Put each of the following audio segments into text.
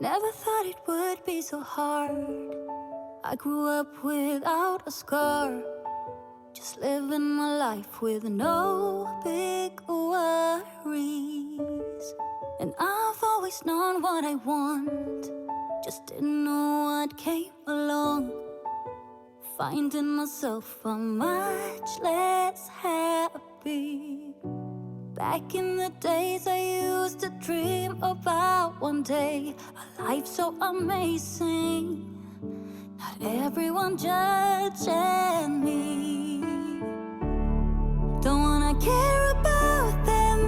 Never thought it would be so hard. I grew up without a scar. Just living my life with no big worries. And I've always known what I want. Just didn't know what came along. Finding myself a much less happy. Back in the days, I used to dream about one day a life so amazing. Not everyone judging me. Don't wanna care about them,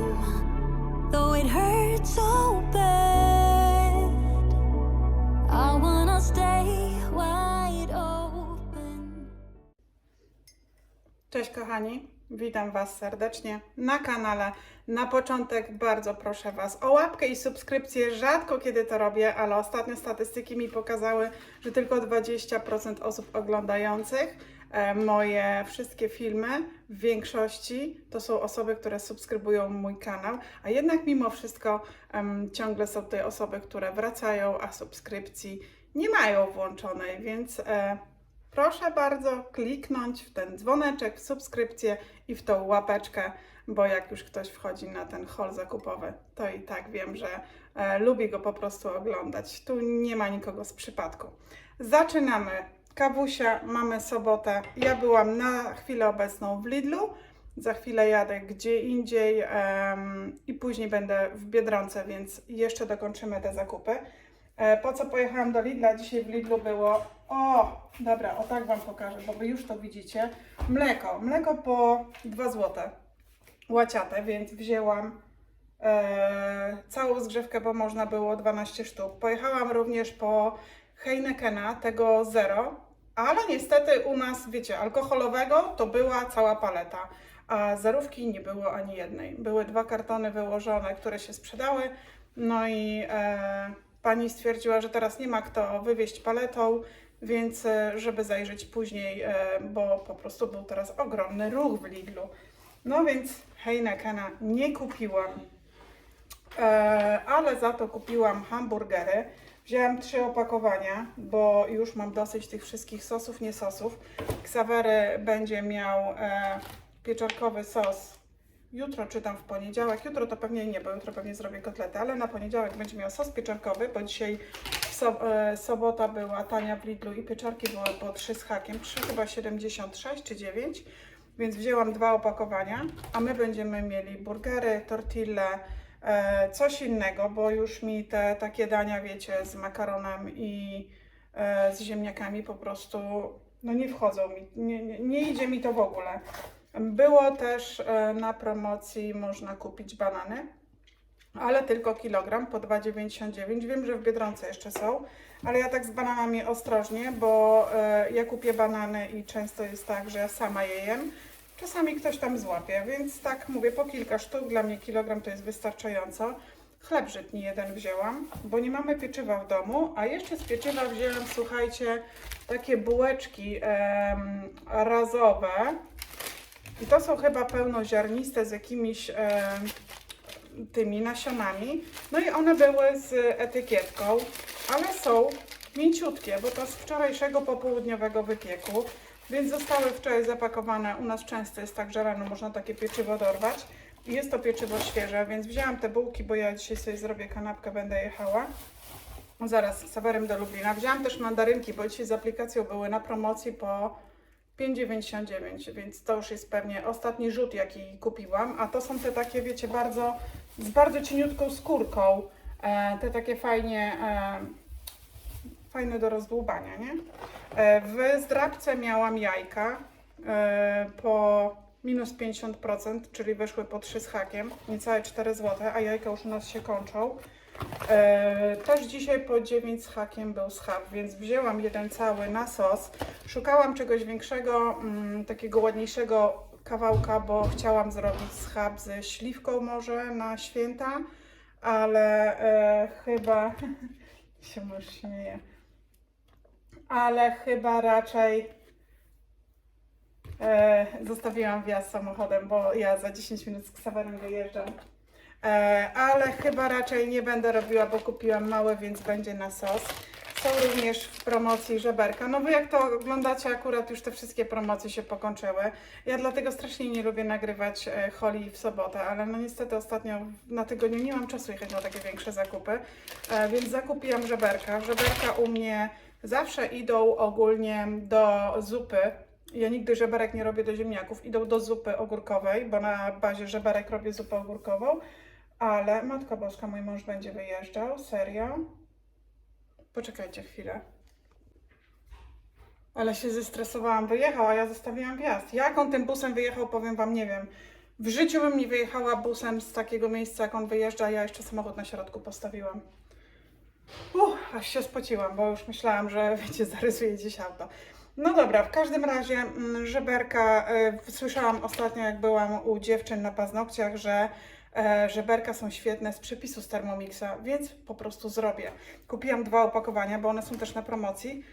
though it hurts so bad. I wanna stay wide open. Cześć kochani, witam Was serdecznie na kanale. Na początek bardzo proszę Was o łapkę i subskrypcję. Rzadko kiedy to robię, ale ostatnie statystyki mi pokazały, że tylko 20% osób oglądających e, moje wszystkie filmy w większości to są osoby, które subskrybują mój kanał, a jednak mimo wszystko em, ciągle są tutaj osoby, które wracają, a subskrypcji nie mają włączonej, więc e, Proszę bardzo kliknąć w ten dzwoneczek, w subskrypcję i w tą łapeczkę, bo jak już ktoś wchodzi na ten hol zakupowy, to i tak wiem, że e, lubi go po prostu oglądać. Tu nie ma nikogo z przypadku. Zaczynamy. Kawusia, mamy sobotę. Ja byłam na chwilę obecną w Lidlu. Za chwilę jadę gdzie indziej i później będę w Biedronce, więc jeszcze dokończymy te zakupy. E, Po co pojechałam do Lidla? Dzisiaj w Lidlu było. O, dobra, o tak Wam pokażę, bo Wy już to widzicie. Mleko. Mleko po 2 zł. Łaciate, więc wzięłam e, całą zgrzewkę, bo można było 12 sztuk. Pojechałam również po Heinekena, tego zero, ale niestety u nas, wiecie, alkoholowego to była cała paleta, a zerówki nie było ani jednej. Były dwa kartony wyłożone, które się sprzedały, no i e, pani stwierdziła, że teraz nie ma kto wywieźć paletą, więc e, żeby zajrzeć później, e, bo po prostu był teraz ogromny ruch w Lidlu. No więc Heinekena nie kupiłam, e, ale za to kupiłam hamburgery. Wzięłam trzy opakowania, bo już mam dosyć tych wszystkich sosów, nie sosów. Ksawery będzie miał pieczarkowy sos jutro, czy tam w poniedziałek. Jutro to pewnie nie, bo jutro pewnie zrobię kotlety, ale na poniedziałek będzie miał sos pieczarkowy, bo dzisiaj so, e, sobota była tania w Lidlu i pieczarki były po 3 z hakiem, 3 chyba 76 czy 9, więc wzięłam dwa opakowania, a my będziemy mieli burgery, tortille, e, coś innego, bo już mi te takie dania, wiecie, z makaronem i e, z ziemniakami po prostu no nie wchodzą mi, nie, nie, nie idzie mi to w ogóle. Było też e, na promocji, można kupić banany, ale tylko kilogram po 2,99. Wiem, że w Biedronce jeszcze są, ale ja tak z bananami ostrożnie, bo e, ja kupię banany i często jest tak, że ja sama je jem. Czasami ktoś tam złapie, więc tak mówię, po kilka sztuk, dla mnie kilogram to jest wystarczająco. Chleb żytni jeden wzięłam, bo nie mamy pieczywa w domu, a jeszcze z pieczywa wzięłam, słuchajcie, takie bułeczki em, razowe. I to są chyba pełnoziarniste z jakimiś e, tymi nasionami. No i one były z etykietką, ale są mięciutkie, bo to z wczorajszego popołudniowego wypieku. Więc zostały wczoraj zapakowane. U nas często jest tak, że rano można takie pieczywo dorwać. Jest to pieczywo świeże, więc wzięłam te bułki, bo ja dzisiaj sobie zrobię kanapkę, będę jechała. Zaraz z do Lublina. Wzięłam też mandarynki, bo dzisiaj z aplikacją były na promocji po 5,99, więc to już jest pewnie ostatni rzut, jaki kupiłam. A to są te takie, wiecie, bardzo, z bardzo cieniutką skórką. E, te takie fajnie, e, fajne do rozdłubania, nie? E, w zdrabce miałam jajka e, po minus 50%, czyli wyszły po 3 z hakiem, niecałe 4 zł, a jajka już u nas się kończą. E, też dzisiaj po 9 z hakiem był schab, więc wzięłam jeden cały na sos. Szukałam czegoś większego, mm, takiego ładniejszego kawałka, bo chciałam zrobić schab ze śliwką może na święta, ale e, chyba się mąż śmieje. Ale chyba raczej e, zostawiłam wjazd samochodem, bo ja za 10 minut z Ksawerem wyjeżdżam. E, ale chyba raczej nie będę robiła, bo kupiłam małe, więc będzie na sos. Są również w promocji żeberka. No wy jak to oglądacie, akurat już te wszystkie promocje się pokończyły. Ja dlatego strasznie nie lubię nagrywać e, holi w sobotę, ale no niestety ostatnio na tygodniu nie mam czasu jechać na takie większe zakupy, e, więc zakupiłam żeberka. Żeberka u mnie zawsze idą ogólnie do zupy. Ja nigdy żeberek nie robię do ziemniaków, idą do zupy ogórkowej, bo na bazie żeberek robię zupę ogórkową. Ale Matka Boska, mój mąż będzie wyjeżdżał, serio. Poczekajcie chwilę. Ale się zestresowałam, wyjechał, a ja zostawiłam wjazd. Jak on tym busem wyjechał, powiem Wam, nie wiem. W życiu bym nie wyjechała busem z takiego miejsca, jak on wyjeżdża, a ja jeszcze samochód na środku postawiłam. Uff, aż się spociłam, bo już myślałam, że wiecie, zarysuję dziś auto. No dobra, w każdym razie mm, żeberka, y, słyszałam ostatnio, jak byłam u dziewczyn na paznokciach, że żeberka są świetne z przepisu z Thermomixa, więc po prostu zrobię. Kupiłam dwa opakowania, bo one są też na promocji.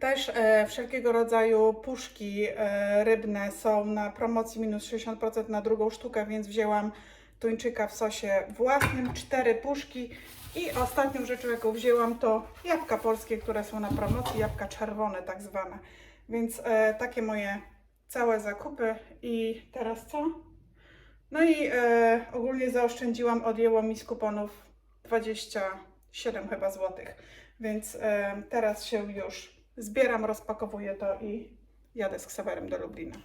Też e, wszelkiego rodzaju puszki e, rybne są na promocji minus 60% na drugą sztukę, więc wzięłam tuńczyka w sosie własnym, cztery puszki i ostatnią rzeczą, jaką wzięłam, to jabłka polskie, które są na promocji, jabłka czerwone tak zwane. Więc e, takie moje całe zakupy i teraz co? No i e, ogólnie zaoszczędziłam, odjęło mi z kuponów 27 chyba złotych. Więc e, teraz się już zbieram, rozpakowuję to i jadę z Ksawerem do Lublina.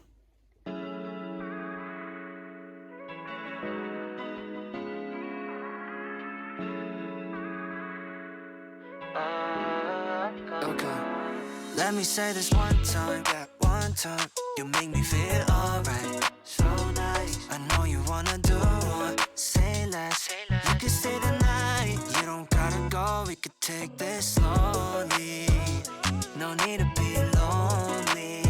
Let me say this one time, that one time. You make me feel alright. I know you wanna do more. Say less. You can stay the night. You don't gotta go. We could take this slowly. No need to be lonely.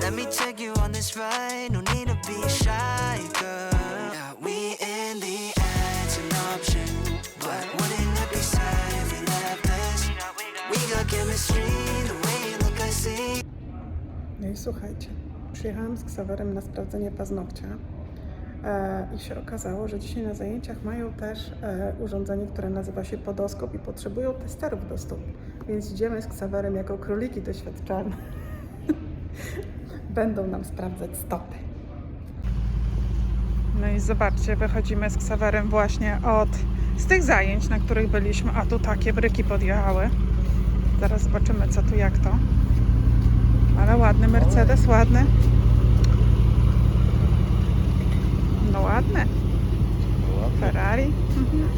Let me take you on this ride. No need to be shy, girl. Yeah, we in the edge an option. But wouldn't it be sad if we left this? We got chemistry, the way you look, I see. No i słuchajcie, przyjechałam z Ksawerem na sprawdzenie paznokcia e, i się okazało, że dzisiaj na zajęciach mają też e, urządzenie, które nazywa się podoskop i potrzebują testerów do stóp. Więc idziemy z Ksawerem jako króliki doświadczalne. Będą nam sprawdzać stopy. No i zobaczcie, wychodzimy z Ksawerem właśnie od z tych zajęć, na których byliśmy, a tu takie bryki podjechały. Zaraz zobaczymy co tu jak to. Ale ładny Mercedes, ładny. No ładny. Ferrari. Mhm.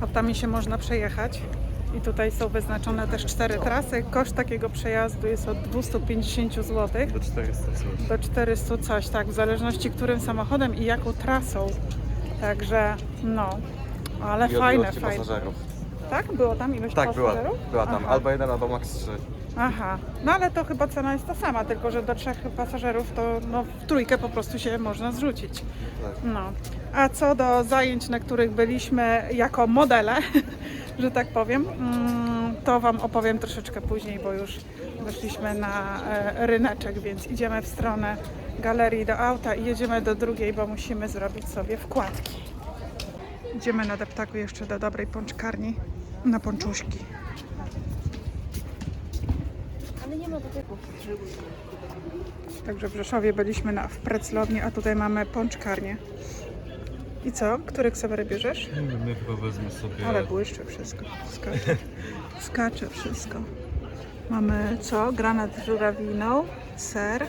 Optami się można przejechać. I tutaj są wyznaczone też cztery trasy. Koszt takiego przejazdu jest od 250 zł Do 400 coś. do 400 coś, tak, w zależności którym samochodem i jaką trasą. Także no, ale I fajne, ilości fajne. pasażerów. Tak? Było tam ilość Tak, była, pasażerów? była tam Aha. albo jeden, albo max 3. Aha, no ale to chyba cena jest ta sama, tylko że do trzech pasażerów to no, w trójkę po prostu się można zrzucić. Tak. No. A co do zajęć, na których byliśmy jako modele, że tak powiem, mm, to Wam opowiem troszeczkę później, bo już weszliśmy na e, ryneczek, więc idziemy w stronę galerii do auta i jedziemy do drugiej, bo musimy zrobić sobie wkładki. Idziemy na deptaku jeszcze do dobrej pączkarni na pączuszki. Także w Rzeszowie byliśmy na, w Preclowni, a tutaj mamy pączkarnię. I co? Który ksawery bierzesz? Nie wiem, ja chyba wezmę sobie... Ale błyszczy wszystko. Skacze. Skacze wszystko. Mamy co? Granat z żurawiną, ser,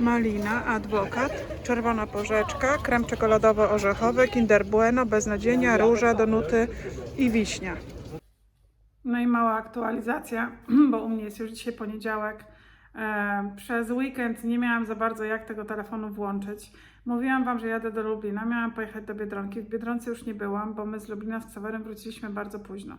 malina, adwokat, czerwona porzeczka, krem czekoladowo-orzechowy, kinder bueno, beznadzienia, róża do nuty i wiśnia. No i mała aktualizacja, bo u mnie jest już dzisiaj poniedziałek. E, Przez weekend nie miałam za bardzo jak tego telefonu włączyć. Mówiłam Wam, że jadę do Lublina, miałam pojechać do Biedronki. W Biedronce już nie byłam, bo my z Lublina z Ksawerem wróciliśmy bardzo późno.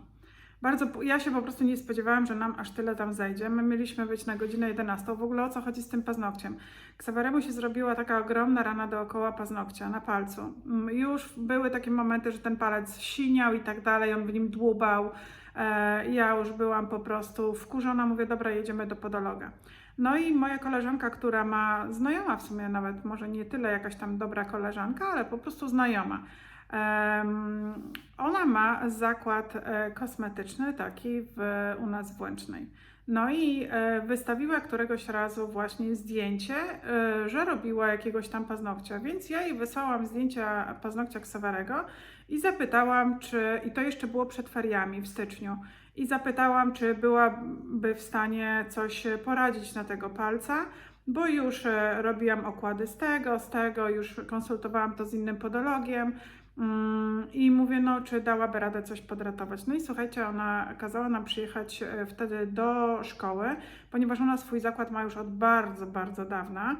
Bardzo, ja się po prostu nie spodziewałam, że nam aż tyle tam zejdzie. My mieliśmy być na godzinę 11. W ogóle o co chodzi z tym paznokciem? Ksaweremu się zrobiła taka ogromna rana dookoła paznokcia na palcu. Mm, Już były takie momenty, że ten palec siniał i tak dalej, on w nim dłubał. E, Ja już byłam po prostu wkurzona, mówię, dobra, jedziemy do podologa. No i moja koleżanka, która ma, znajoma w sumie nawet, może nie tyle jakaś tam dobra koleżanka, ale po prostu znajoma. Em, ona ma zakład e, kosmetyczny taki w, u nas w Łęcznej. No i e, wystawiła któregoś razu właśnie zdjęcie, e, że robiła jakiegoś tam paznokcia, więc ja jej wysłałam zdjęcia paznokcia Ksawerego i zapytałam, czy, i to jeszcze było przed feriami w styczniu, i zapytałam, czy byłaby w stanie coś poradzić na tego palca, bo już e, robiłam okłady z tego, z tego, już konsultowałam to z innym podologiem. Mm, I mówię, no, czy dałaby radę coś podratować. No i słuchajcie, ona kazała nam przyjechać e, wtedy do szkoły, ponieważ ona swój zakład ma już od bardzo, bardzo dawna, e,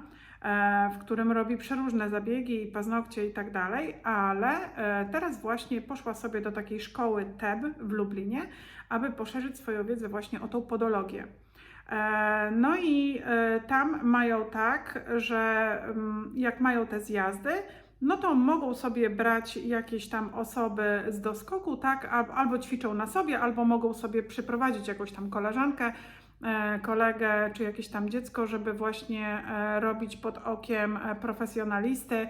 w którym robi przeróżne zabiegi, paznokcie i tak dalej, ale e, teraz właśnie poszła sobie do takiej szkoły TEB w Lublinie, aby poszerzyć swoją wiedzę właśnie o tą podologię. E, No i e, tam mają tak, że mm, jak mają te zjazdy, no to mogą sobie brać jakieś tam osoby z doskoku, tak, al- albo ćwiczą na sobie, albo mogą sobie przyprowadzić jakąś tam koleżankę, e, kolegę, czy jakieś tam dziecko, żeby właśnie e, robić pod okiem e, profesjonalisty,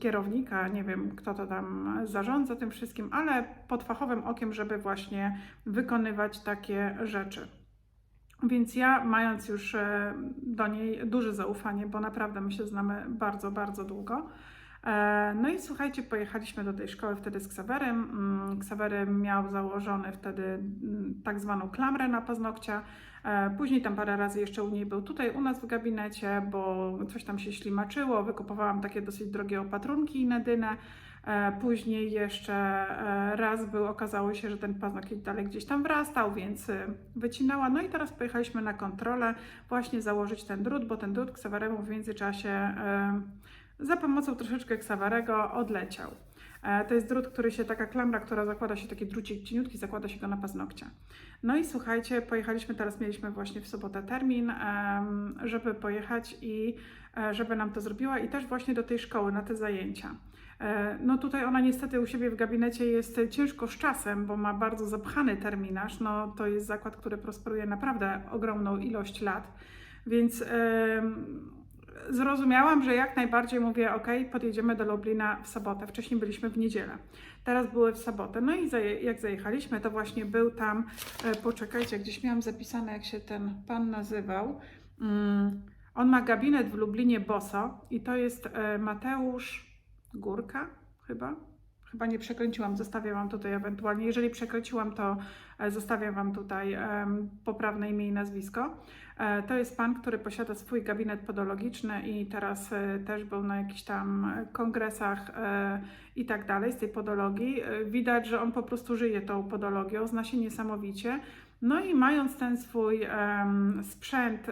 kierownika, nie wiem kto to tam zarządza tym wszystkim, ale pod fachowym okiem, żeby właśnie wykonywać takie rzeczy. Więc ja, mając już e, do niej duże zaufanie, bo naprawdę my się znamy bardzo, bardzo długo. E, No i słuchajcie, pojechaliśmy do tej szkoły wtedy z Ksawerem. Mm, Ksawery miał założony wtedy mm, tak zwaną klamrę na paznokcia. E, Później tam parę razy jeszcze u niej był tutaj u nas w gabinecie, bo coś tam się ślimaczyło. Wykupowałam takie dosyć drogie opatrunki na dynę. E, Później jeszcze raz był, okazało się, że ten paznokieć dalej gdzieś tam wrastał, więc y, wycinała. No i teraz pojechaliśmy na kontrolę właśnie założyć ten drut, bo ten drut Ksaweremu w międzyczasie za pomocą troszeczkę Ksawerego odleciał. E, To jest drut, który się, taka klamra, która zakłada się, taki drucik cieniutki, zakłada się go na paznokcie. No i słuchajcie, pojechaliśmy, teraz mieliśmy właśnie w sobotę termin, żeby pojechać i e, żeby nam to zrobiła i też właśnie do tej szkoły, na te zajęcia. E, No tutaj ona niestety u siebie w gabinecie jest ciężko z czasem, bo ma bardzo zapchany terminarz. No to jest zakład, który prosperuje naprawdę ogromną ilość lat, więc em, zrozumiałam, że jak najbardziej mówię, ok, podjedziemy do Lublina w sobotę. Wcześniej byliśmy w niedzielę, teraz były w sobotę. No i jak zajechaliśmy, to właśnie był tam, e, poczekajcie, gdzieś miałam zapisane, jak się ten pan nazywał. Mm, on ma gabinet w Lublinie Boso i to jest e, Mateusz Górka chyba. Chyba nie przekręciłam, zostawię Wam tutaj ewentualnie. Jeżeli przekręciłam, to e, zostawię Wam tutaj poprawne imię i nazwisko. E, To jest pan, który posiada swój gabinet podologiczny i teraz e, też był na jakichś tam kongresach i tak dalej z tej podologii. Widać, że on po prostu żyje tą podologią, zna się niesamowicie. No i mając ten swój sprzęt,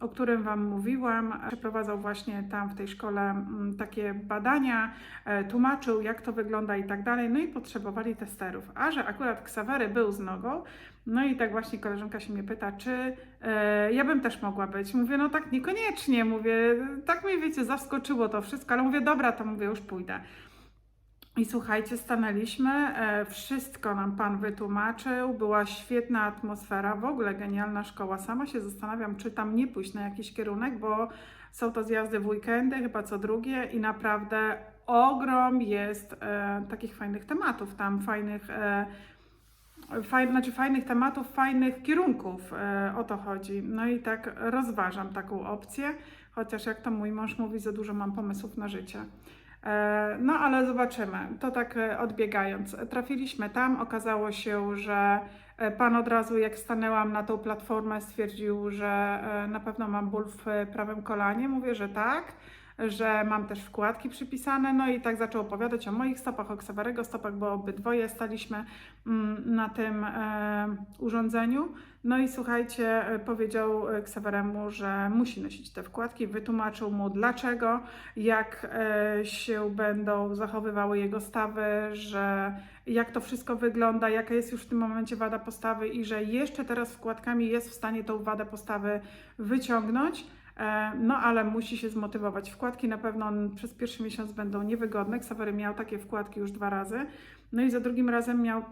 o którym Wam mówiłam, przeprowadzał właśnie tam w tej szkole mm, takie badania, e, tłumaczył jak to wygląda i tak dalej, no i potrzebowali testerów. A że akurat Ksawery był z nogą, no i tak właśnie koleżanka się mnie pyta, czy e, ja bym też mogła być. Mówię, no tak niekoniecznie, mówię, tak mnie wiecie, zaskoczyło to wszystko, ale mówię, dobra, to mówię, już pójdę. I słuchajcie, stanęliśmy, e, wszystko nam Pan wytłumaczył, była świetna atmosfera, w ogóle genialna szkoła. Sama się zastanawiam, czy tam nie pójść na jakiś kierunek, bo są to zjazdy w weekendy, chyba co drugie i naprawdę ogrom jest e, takich fajnych tematów tam, fajnych, e, faj, znaczy fajnych tematów, fajnych kierunków, e, o to chodzi. No i tak rozważam taką opcję, chociaż jak to mój mąż mówi, za dużo mam pomysłów na życie. E, No ale zobaczymy. To tak e, odbiegając. Trafiliśmy tam, okazało się, że e, pan od razu jak stanęłam na tą platformę stwierdził, że na pewno mam ból w prawym kolanie. Mówię, że tak. Że mam też wkładki przypisane, no i tak zaczął opowiadać o moich stopach, o Ksawerego stopach, bo obydwoje staliśmy mm, na tym e, urządzeniu. No i słuchajcie, e, powiedział e, Ksaweremu, że musi nosić te wkładki, wytłumaczył mu dlaczego, jak się będą zachowywały jego stawy, że jak to wszystko wygląda, jaka jest już w tym momencie wada postawy i że jeszcze teraz wkładkami jest w stanie tą wadę postawy wyciągnąć. E, No, ale musi się zmotywować. Wkładki na pewno przez pierwszy miesiąc będą niewygodne. Ksawery miał takie wkładki już dwa razy. No i za drugim razem miał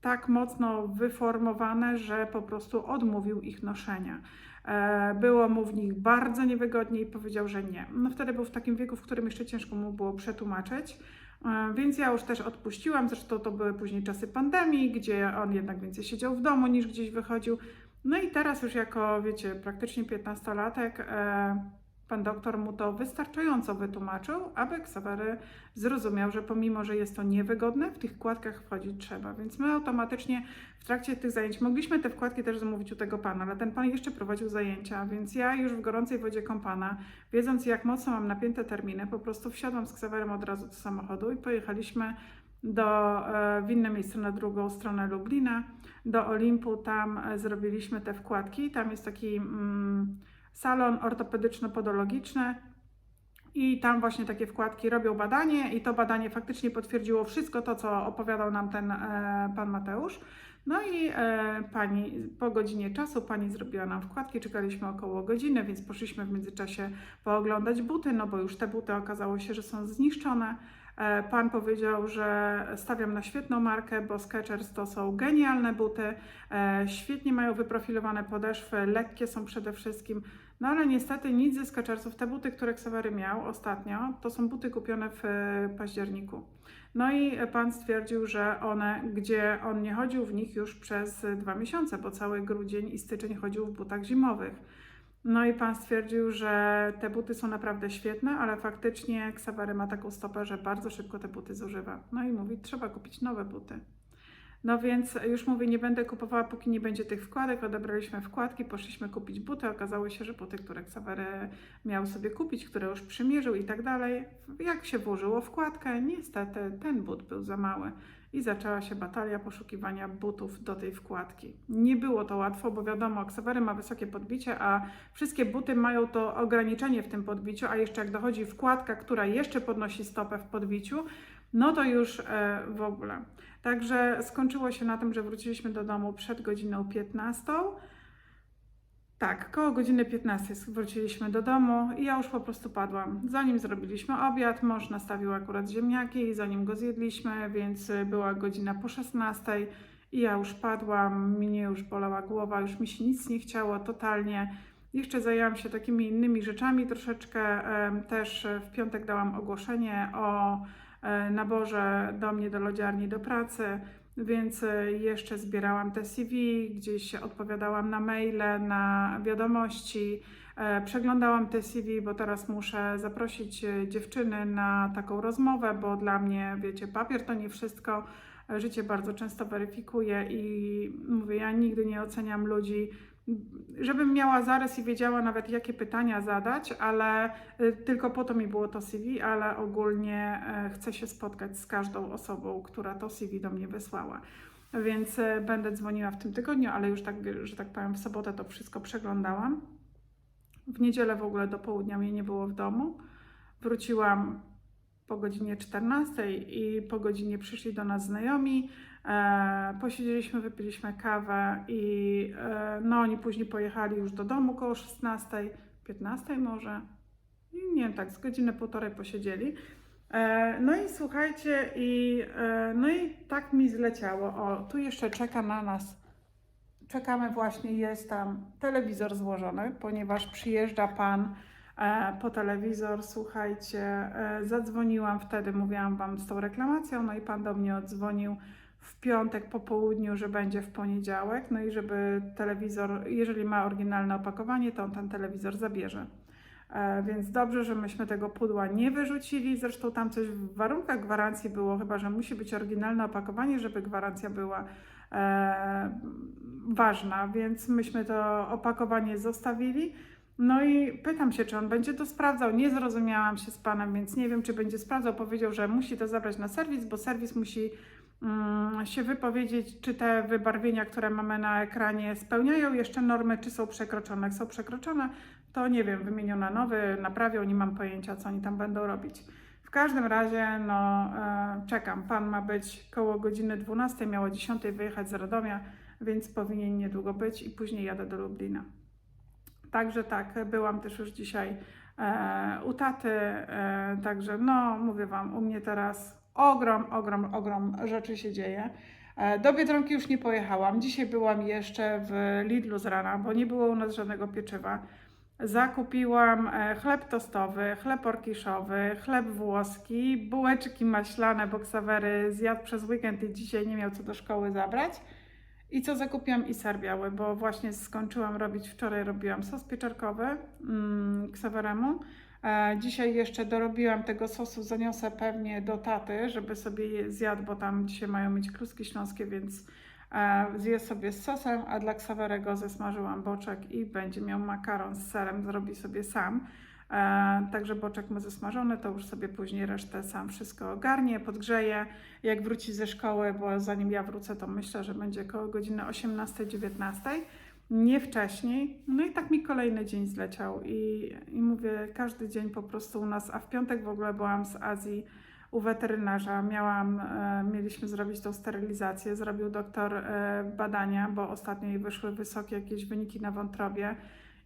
tak mocno wyformowane, że po prostu odmówił ich noszenia. E, Było mu w nich bardzo niewygodnie i powiedział, że nie. No wtedy był w takim wieku, w którym jeszcze ciężko mu było przetłumaczyć. E, Więc ja już też odpuściłam. Zresztą to były później czasy pandemii, gdzie on jednak więcej siedział w domu niż gdzieś wychodził. No i teraz już jako, wiecie, praktycznie 15-latek, e, pan doktor mu to wystarczająco wytłumaczył, aby Ksawery zrozumiał, że pomimo, że jest to niewygodne, w tych wkładkach wchodzić trzeba. Więc my automatycznie w trakcie tych zajęć mogliśmy te wkładki też zamówić u tego pana, ale ten pan jeszcze prowadził zajęcia, więc ja już w gorącej wodzie kąpana, wiedząc jak mocno mam napięte terminy, po prostu wsiadłam z Ksawerem od razu do samochodu i pojechaliśmy do, e, w inne miejsce na drugą stronę Lublina, do Olimpu. Tam e, zrobiliśmy te wkładki. Tam jest taki mm, salon ortopedyczno-podologiczny. I tam właśnie takie wkładki robią badanie, i to badanie faktycznie potwierdziło wszystko to, co opowiadał nam ten e, pan Mateusz. No i e, pani po godzinie czasu pani zrobiła nam wkładki, czekaliśmy około godziny, więc poszliśmy w międzyczasie pooglądać buty, no bo już te buty okazało się, że są zniszczone. E, Pan powiedział, że stawiam na świetną markę, bo Skechers to są genialne buty, e, świetnie mają wyprofilowane podeszwy, lekkie są przede wszystkim. No ale niestety nic ze Skechersów, te buty, które Ksawery miał ostatnio, to są buty kupione w e, październiku. No i pan stwierdził, że one, gdzie on nie chodził w nich już przez dwa miesiące, bo cały grudzień i styczeń chodził w butach zimowych. No i pan stwierdził, że te buty są naprawdę świetne, ale faktycznie Ksawery ma taką stopę, że bardzo szybko te buty zużywa. No i mówi, trzeba kupić nowe buty. No więc już mówię, nie będę kupowała, póki nie będzie tych wkładek. Odebraliśmy wkładki, poszliśmy kupić buty. Okazało się, że buty, które Ksawery miał sobie kupić, które już przymierzył i tak dalej, jak się włożyło wkładkę, niestety ten but był za mały. I zaczęła się batalia poszukiwania butów do tej wkładki. Nie było to łatwo, bo wiadomo, Ksawery ma wysokie podbicie, a wszystkie buty mają to ograniczenie w tym podbiciu, a jeszcze jak dochodzi wkładka, która jeszcze podnosi stopę w podbiciu, no to już e, w ogóle. Także skończyło się na tym, że wróciliśmy do domu przed godziną 15. Tak, koło godziny 15 wróciliśmy do domu i ja już po prostu padłam. Zanim zrobiliśmy obiad, mąż nastawił akurat ziemniaki, zanim go zjedliśmy, więc była godzina po 16 i ja już padłam, mnie już bolała głowa, już mi się nic nie chciało totalnie. Jeszcze zajęłam się takimi innymi rzeczami troszeczkę. Też w piątek dałam ogłoszenie o e, naborze do mnie do lodziarni do pracy, więc e, jeszcze zbierałam te CV, gdzieś odpowiadałam na maile, na wiadomości, e, przeglądałam te CV, bo teraz muszę zaprosić e, dziewczyny na taką rozmowę, bo dla mnie, wiecie, papier to nie wszystko. Życie bardzo często weryfikuje i mówię, ja nigdy nie oceniam ludzi żebym miała zarys i wiedziała nawet jakie pytania zadać, ale y, tylko po to mi było to CV, ale ogólnie e, chcę się spotkać z każdą osobą, która to CV do mnie wysłała. Więc e, będę dzwoniła w tym tygodniu, ale już tak, że tak powiem, w sobotę to wszystko przeglądałam. W niedzielę w ogóle do południa mnie nie było w domu. Wróciłam po godzinie 14 i po godzinie przyszli do nas znajomi. E, posiedzieliśmy, wypiliśmy kawę i e, no oni później pojechali już do domu koło 16, 15 może. Nie wiem, tak z godziny półtorej posiedzieli. E, no i słuchajcie, i, e, no i tak mi zleciało. O, tu jeszcze czeka na nas. Czekamy właśnie, jest tam telewizor złożony, ponieważ przyjeżdża pan e, po telewizor. Słuchajcie, e, zadzwoniłam wtedy, mówiłam wam z tą reklamacją, no i pan do mnie odzwonił w piątek po południu, że będzie w poniedziałek, no i żeby telewizor, jeżeli ma oryginalne opakowanie, to on ten telewizor zabierze. E, Więc dobrze, że myśmy tego pudła nie wyrzucili. Zresztą tam coś w warunkach gwarancji było, chyba że musi być oryginalne opakowanie, żeby gwarancja była e, ważna, więc myśmy to opakowanie zostawili. No i pytam się, czy on będzie to sprawdzał. Nie zrozumiałam się z panem, więc nie wiem, czy będzie sprawdzał. Powiedział, że musi to zabrać na serwis, bo serwis musi się wypowiedzieć, czy te wybarwienia, które mamy na ekranie, spełniają jeszcze normy, czy są przekroczone. Jak są przekroczone, to nie wiem, wymienią na nowy, naprawią, nie mam pojęcia, co oni tam będą robić. W każdym razie, no, e, czekam. Pan ma być koło godziny 12, miało 10 wyjechać z Radomia, więc powinien niedługo być i później jadę do Lublina. Także tak, byłam też już dzisiaj e, u taty, e, także no, mówię Wam, u mnie teraz ogrom, ogrom, ogrom rzeczy się dzieje. E, do Biedronki już nie pojechałam. Dzisiaj byłam jeszcze w Lidlu z rana, bo nie było u nas żadnego pieczywa. Zakupiłam e, chleb tostowy, chleb orkiszowy, chleb włoski, bułeczki maślane, bo Ksawery zjadł przez weekend i dzisiaj nie miał co do szkoły zabrać. I co zakupiłam i ser biały, bo właśnie skończyłam robić, wczoraj robiłam sos pieczarkowy mm, Ksaweremu. Dzisiaj jeszcze dorobiłam tego sosu, zaniosę pewnie do taty, żeby sobie je zjadł, bo tam dzisiaj mają mieć kluski śląskie, więc e, zje sobie z sosem, a dla Ksawerego zesmażyłam boczek i będzie miał makaron z serem, zrobi sobie sam. E, także boczek ma zesmażony, to już sobie później resztę sam wszystko ogarnie, podgrzeje. Jak wróci ze szkoły, bo zanim ja wrócę, to myślę, że będzie koło godziny 18-19, nie wcześniej. No i tak mi kolejny dzień zleciał i, i mówię, każdy dzień po prostu u nas, a w piątek w ogóle byłam z Azji u weterynarza, miałam, e, mieliśmy zrobić tą sterylizację, zrobił doktor e, badania, bo ostatnio jej wyszły wysokie jakieś wyniki na wątrobie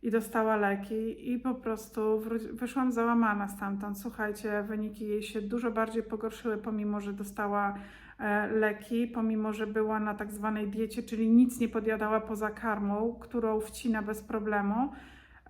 i dostała leki i po prostu wyszłam załamana stamtąd. Słuchajcie, wyniki jej się dużo bardziej pogorszyły, pomimo że dostała leki, pomimo że była na tak zwanej diecie, czyli nic nie podjadała poza karmą, którą wcina bez problemu.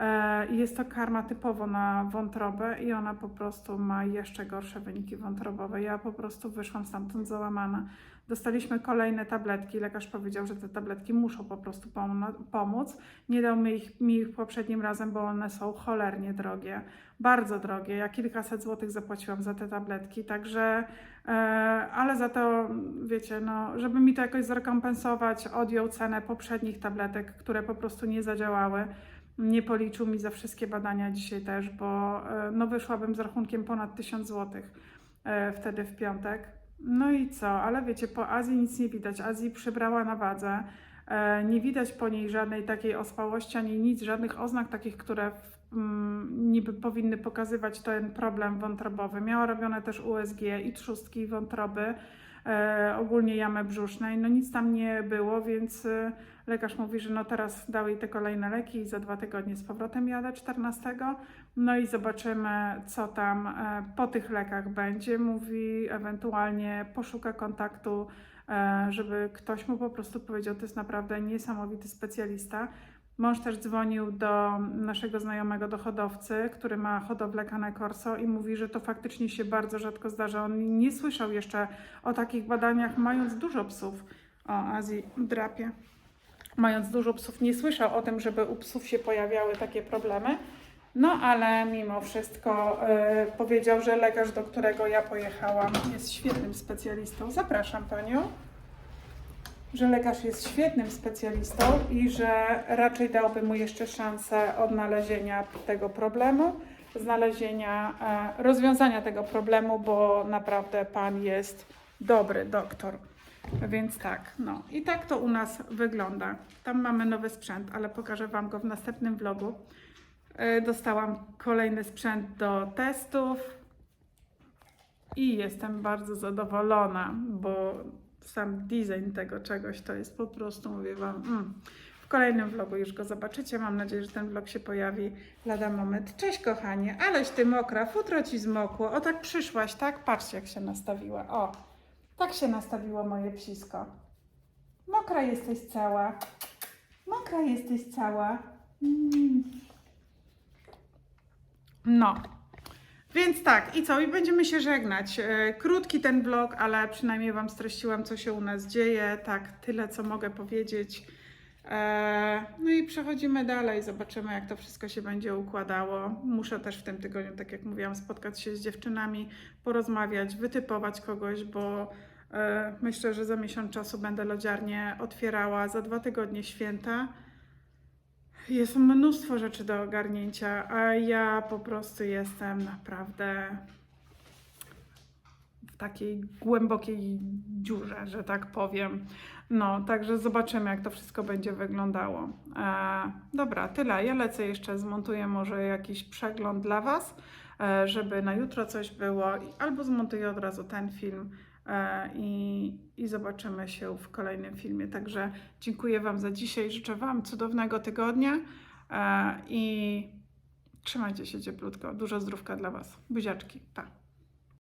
E, Jest to karma typowo na wątrobę i ona po prostu ma jeszcze gorsze wyniki wątrobowe. Ja po prostu wyszłam stamtąd załamana. Dostaliśmy kolejne tabletki. Lekarz powiedział, że te tabletki muszą po prostu pom- pomóc. Nie dał mi ich, mi ich poprzednim razem, bo one są cholernie drogie. Bardzo drogie. Ja kilkaset złotych zapłaciłam za te tabletki, także, e, ale za to, wiecie, no, żeby mi to jakoś zrekompensować, odjął cenę poprzednich tabletek, które po prostu nie zadziałały. Nie policzył mi za wszystkie badania dzisiaj też, bo e, no, wyszłabym z rachunkiem ponad 1000 złotych e, wtedy w piątek. No i co, ale wiecie, po Azji nic nie widać. Azji przybrała na wadze. E, Nie widać po niej żadnej takiej ospałości, ani nic, żadnych oznak takich, które mm, niby powinny pokazywać ten problem wątrobowy. Miała robione też USG i trzustki wątroby, e, ogólnie jamy brzusznej. No nic tam nie było, więc e, lekarz mówi, że no teraz dał jej te kolejne leki i za dwa tygodnie z powrotem jadę 14. No i zobaczymy, co tam e, po tych lekach będzie. Mówi, ewentualnie poszuka kontaktu, e, żeby ktoś mu po prostu powiedział, to jest naprawdę niesamowity specjalista. Mąż też dzwonił do naszego znajomego, do hodowcy, który ma hodowlę Cane Corso i mówi, że to faktycznie się bardzo rzadko zdarza. On nie słyszał jeszcze o takich badaniach, mając dużo psów. O, Azji drapie. Mając dużo psów, nie słyszał o tym, żeby u psów się pojawiały takie problemy. No ale mimo wszystko e, powiedział, że lekarz, do którego ja pojechałam, jest świetnym specjalistą. Zapraszam panią. Że lekarz jest świetnym specjalistą i że raczej dałby mu jeszcze szansę odnalezienia tego problemu, znalezienia e, rozwiązania tego problemu, bo naprawdę pan jest dobry doktor. Więc tak, no i tak to u nas wygląda. Tam mamy nowy sprzęt, ale pokażę Wam go w następnym vlogu. E, Dostałam kolejny sprzęt do testów i jestem bardzo zadowolona, bo sam design tego czegoś to jest po prostu, mówię Wam, mm. w kolejnym vlogu już go zobaczycie. Mam nadzieję, że ten vlog się pojawi lada moment. Cześć kochanie, aleś ty mokra, futro ci zmokło. O tak przyszłaś, tak? Patrzcie jak się nastawiła. O, tak się nastawiło moje psisko. Mokra jesteś cała. Mokra jesteś cała. Mm. No. Więc tak, i co? I będziemy się żegnać. E, Krótki ten vlog, ale przynajmniej Wam streściłam, co się u nas dzieje. Tak, tyle, co mogę powiedzieć. E, No i przechodzimy dalej, zobaczymy, jak to wszystko się będzie układało. Muszę też w tym tygodniu, tak jak mówiłam, spotkać się z dziewczynami, porozmawiać, wytypować kogoś, bo e, myślę, że za miesiąc czasu będę lodziarnię otwierała, za dwa tygodnie święta. Jest mnóstwo rzeczy do ogarnięcia, a ja po prostu jestem naprawdę w takiej głębokiej dziurze, że tak powiem. No, także zobaczymy, jak to wszystko będzie wyglądało. E, dobra, tyle. Ja lecę jeszcze, zmontuję może jakiś przegląd dla Was, e, żeby na jutro coś było, albo zmontuję od razu ten film i, i zobaczymy się w kolejnym filmie. Także dziękuję Wam za dzisiaj, życzę Wam cudownego tygodnia e, i trzymajcie się cieplutko. Dużo zdrówka dla Was. Buziaczki. Pa.